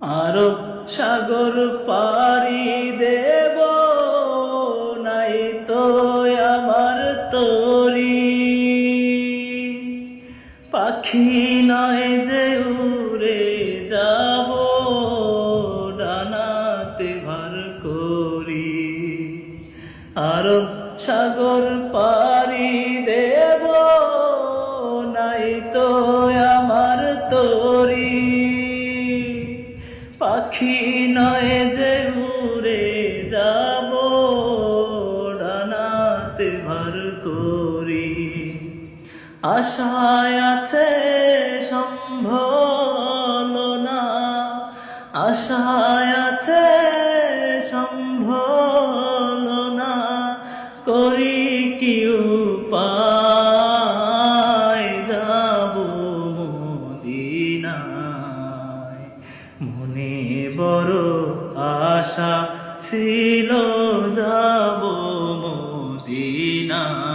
আরব সাগর পারি দেব, নাই তো আমার তরি। পাখি নয় যে উড়ে যাব, ডানাতে ভার করি। আরব সাগর পারি দেব, নাই তো আমার তরি। পাখি নয় যে উড়ে যাব ডানাতে ভার করি। আশায় আছে সম্ভল না, আশায় আছে সম্ভল না। করি কি মনে বড় আশা ছিল যাব মদিনায়।